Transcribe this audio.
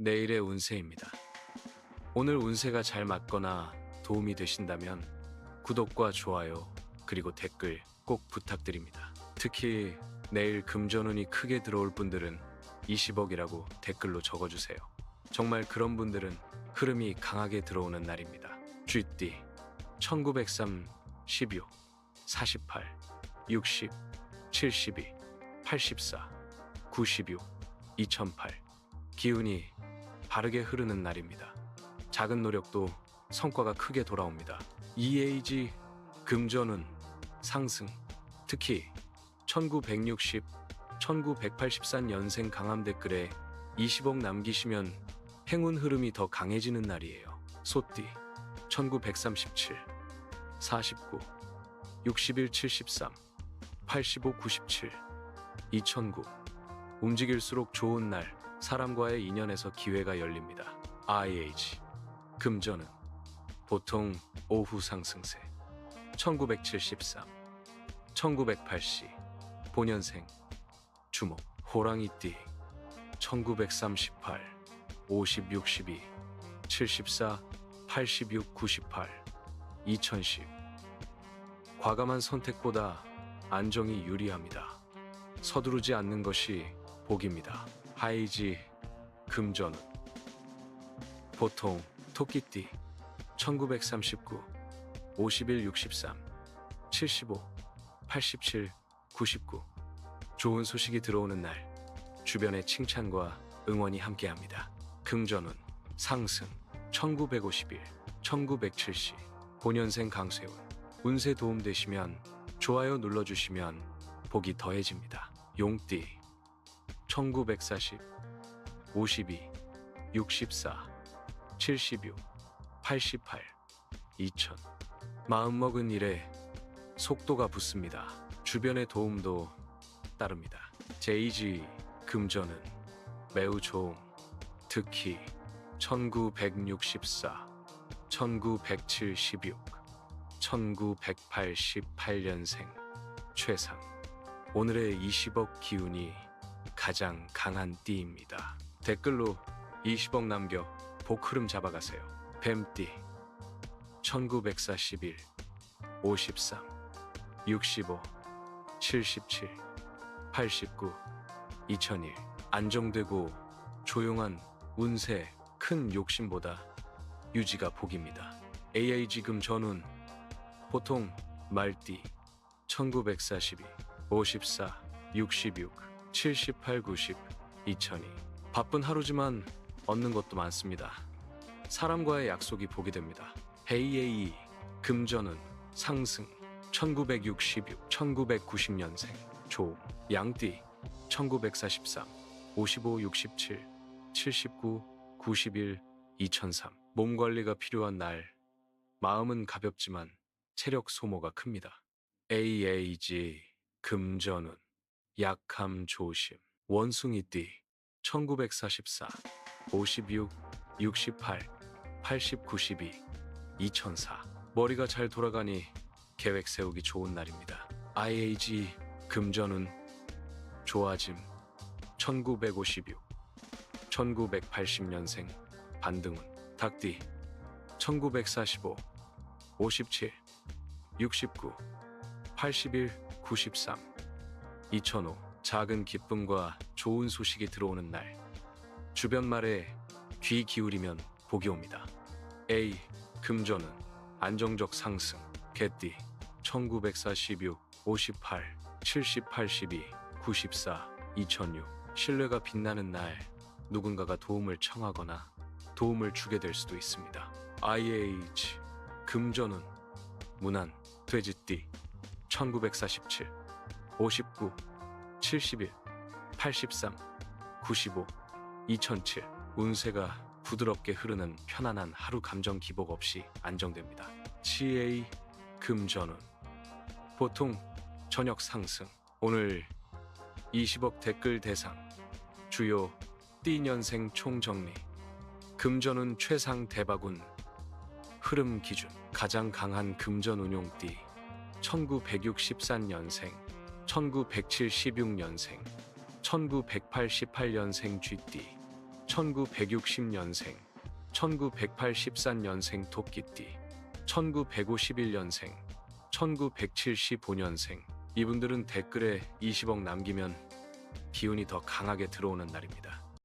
내일의 운세입니다. 오늘 운세가 잘 맞거나 도움이 되신다면 구독과 좋아요 그리고 댓글 꼭 부탁드립니다. 특히 내일 금전운이 크게 들어올 분들은 20억이라고 댓글로 적어주세요. 정말 그런 분들은 흐름이 강하게 들어오는 날입니다. 쥐띠 1903 12 48 60 72 84 96 2008 기운이 바르게 흐르는 날입니다. 작은 노력도 성과가 크게 돌아옵니다. EAG 금전운 상승 특히 1960 1983년생 강함 댓글에 20억 남기시면 행운 흐름이 더 강해지는 날이에요. 소띠 1937 49 61 73 85 97 2009 움직일수록 좋은 날 사람과의 인연에서 기회가 열립니다. IH 금전은 보통 오후 상승세. 1973 1980 본연생. 주목. 호랑이띠. 1938 50 62 74 86 98 2010 과감한 선택보다 안정이 유리합니다. 서두르지 않는 것이 복입니다. 하이지 금전운 보통 토끼띠. 1939 51 63 75 87 99 좋은 소식이 들어오는 날 주변의 칭찬과 응원이 함께합니다. 금전운 상승. 1951 1970 본연생 강세운. 운세 도움 되시면 좋아요 눌러주시면 복이 더해집니다. 용띠 1940 52 64 76 88 2000 마음먹은 일에 속도가 붙습니다. 주변의 도움도 따릅니다. 제이지 금전은 매우 좋음 특히 1964 1976 1988년생 최상 오늘의 20억 기운이 가장 강한 띠입니다. 댓글로 20억 남겨 복흐름 잡아가세요. 뱀띠 1941 53 65 77 89 2001 안정되고 조용한 운세 큰 욕심보다 유지가 복입니다. AI 지금 전운 보통 말띠 1942 54 66 78 90 2002 바쁜 하루지만 얻는 것도 많습니다. 사람과의 약속이 복이 됩니다. 헤이에이 금전은 상승 1966 1990년생 조 양띠 1943 55 67 79 91 2003 몸 관리가 필요한 날 마음은 가볍지만 체력 소모가 큽니다. AAG 금전운 약함 조심. 원숭이띠 1944 56 68 80 92 2004 머리가 잘 돌아가니 계획 세우기 좋은 날입니다. IAG 금전운 좋아짐. 1956 1980년생 반등운. 닭띠 1945 57 69 81 93 2005 작은 기쁨과 좋은 소식이 들어오는 날. 주변 말에 귀 기울이면 복이 옵니다. A 금전은 안정적 상승. 개띠 1946 58 70 82 94 2006 신뢰가 빛나는 날 누군가가 도움을 청하거나 도움을 주게 될 수도 있습니다. IH 금전운 문안 돼지띠. 1947 59 71 83 95 2007 운세가 부드럽게 흐르는 편안한 하루 감정 기복 없이 안정됩니다. CA 금전운. 보통 저녁 상승. 오늘 20억 댓글 대상. 주요 띠년생 총정리. 금전운 최상 대박운 흐름 기준. 가장 강한 금전 운용띠. 1963년생 1976년생 1988년생 쥐띠 1960년생, 1983년생 토끼띠, 1951년생, 1975년생. 이분들은 댓글에 20억 남기면 기운이 더 강하게 들어오는 날입니다.